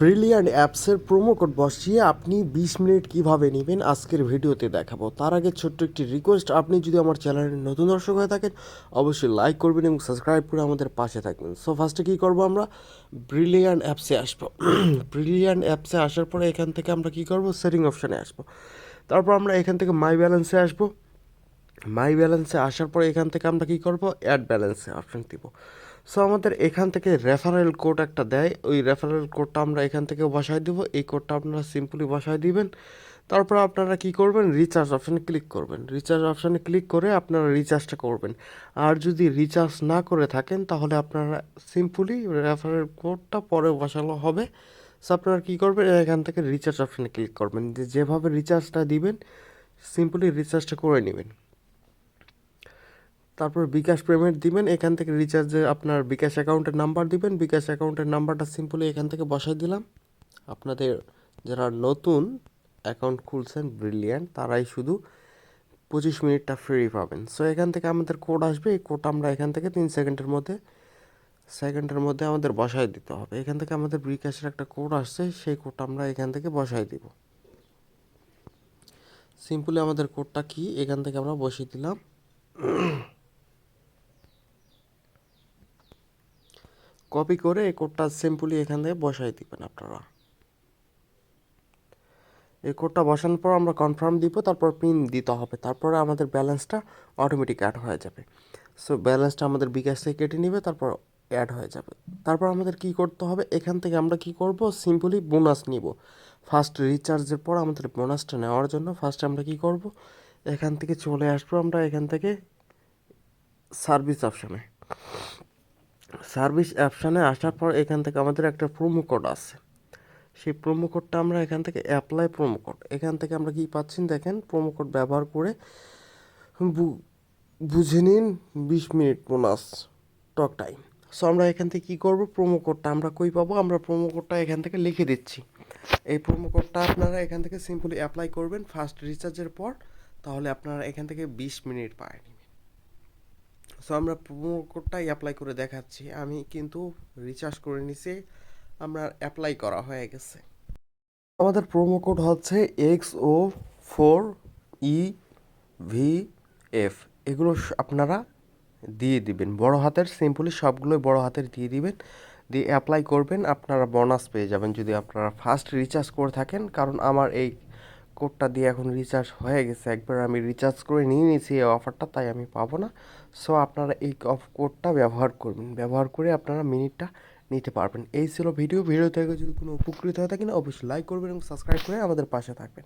Brilliant অ্যাপসের promo code বসিয়ে আপনি বিশ মিনিট কীভাবে নেবেন আজকের ভিডিওতে দেখাবো। তার আগে ছোট্ট একটি রিকোয়েস্ট আপনি যদি আমার চ্যানেলের নতুন দর্শক হয়ে থাকেন, অবশ্যই লাইক করবেন এবং সাবস্ক্রাইব করে আমাদের পাশে থাকবেন। সো ফার্স্টে কী করব আমরা? ব্রিলিয়ান্ট অ্যাপসে আসব। ব্রিলিয়ান্ট অ্যাপসে আসার পরে এখান থেকে আমরা কী করব? সেটিং অপশানে আসব। তারপর আমরা এখান থেকে মাই ব্যালেন্সে আসব। মাই ব্যালেন্সে আসার পরে এখান থেকে আমরা কী করব? অ্যাড ব্যালেন্সে অপশান দিব। সো আমাদের এখান থেকে রেফারেল কোড একটা দেয়। ওই রেফারেল কোডটা আমরা এখান থেকে বসায় দিব। এই কোডটা আপনারা সিম্পলি বসায় দিবেন। তারপর আপনারা কি করবেন? রিচার্জ অপশানে ক্লিক করবেন। রিচার্জ অপশানে ক্লিক করে আপনারা রিচার্জটা করবেন। আর যদি রিচার্জ না করে থাকেন, তাহলে আপনারা সিম্পলি রেফারেল কোডটা পরে বসানো হবে। সো আপনারা কী করবেন? এখান থেকে রিচার্জ অপশানে ক্লিক করবেন। যে যেভাবে রিচার্জটা দিবেন সিম্পলি রিচার্জটা করে নেবেন। তারপর বিকাশ পেমেন্ট দিবেন, এখান থেকে রিচার্জে আপনার বিকাশ অ্যাকাউন্টের নাম্বার দিবেন, বিকাশ অ্যাকাউন্টের নাম্বারটা সিম্পলি এখান থেকে বসাই দিলাম। আপনাদের যারা নতুন অ্যাকাউন্ট খুলছেন ব্রিলিয়ান্ট তারাই শুধু পঁচিশ মিনিটটা ফ্রি পাবেন। সো এখান থেকে আমাদের কোড আসবে, এই কোড আমরা এখান থেকে তিন সেকেন্ডের মধ্যে সেকেন্ডের মধ্যে আমাদের বসাই দিতে হবে। এখান থেকে আমাদের বিকাশের একটা কোড আসছে, সেই কোডটা আমরা এখান থেকে বসাই দিব। সিম্পলি আমাদের কোডটা কি? এখান থেকে আমরা বসিয়ে দিলাম। কপি করে এই কোডটা সিম্পলি এখান থেকে বসাই দিবেন আপনারা। এই কোডটা বসানোর পর আমরা কনফার্ম দিব, তারপর পিন দিতে হবে। তারপরে আমাদের ব্যালেন্সটা অটোমেটিক অ্যাড হয়ে যাবে। সো ব্যালেন্সটা আমাদের বিকাশ থেকে কেটে নেবে, তারপর অ্যাড হয়ে যাবে। তারপর আমাদের কি করতে হবে? এখান থেকে আমরা কি করব? সিম্পলি বোনাস নিব। ফার্স্ট রিচার্জের পর আমাদের বোনাসটা নেওয়ার জন্য ফার্স্ট আমরা কি করব? এখান থেকে চলে আসব আমরা এখান থেকে সার্ভিস অপশানে সার্ভিস অপশানে আসার পর এখান থেকে আমাদের একটা প্রোমো কোড আছে। সেই প্রোমো কোডটা আমরা এখান থেকে অ্যাপ্লাই প্রোমো কোড এখান থেকে আমরা কি পাচ্ছি দেখেন প্রোমো কোড ব্যবহার করে বুঝে নিন বিশ minute bonus talk time so আমরা এখান থেকে কী করব? প্রোমো কোডটা আমরা কই পাবো? আমরা প্রোমো কোডটা এখান থেকে লিখে দিচ্ছি। এই প্রোমো কোডটা আপনারা এখান থেকে সিম্পলি অ্যাপ্লাই করবেন ফার্স্ট রিচার্জের পর, তাহলে আপনারা এখান থেকে বিশ মিনিট পায়। সো আমরা প্রোমো কোডটাই অ্যাপ্লাই করে দেখাচ্ছি। আমি কিন্তু রিচার্জ করে নিছি। আমরা অ্যাপ্লাই করা হয়ে গেছে। আমাদের প্রোমো কোড হচ্ছে X O four E V F এগুলো আপনারা দিয়ে দিবেন। বড় হাতের সিম্পলি সবগুলোই বড় হাতের দিয়ে দিবেন। দিয়ে অ্যাপ্লাই করবেন। আপনারা বোনাস পেয়ে যাবেন যদি আপনারা ফার্স্ট রিচার্জ করে থাকেন। কারণ আমার এই কোডটা দিয়ে এখন রিচার্জ হয়ে গেছে। একবার আমি রিচার্জ করে নিয়ে নিয়েছি এই অফারটা তাই আমি পাবো না। সো আপনারা এই অফ কোডটা ব্যবহার করবেন। ব্যবহার করে আপনারা মিনিটটা নিতে পারবেন। এই ছিল ভিডিও ভিডিও থেকে যদি কোনো উপকৃত হয়ে থাকেন, অবশ্যই লাইক করবেন এবং সাবস্ক্রাইব করে আমাদের পাশে থাকবেন।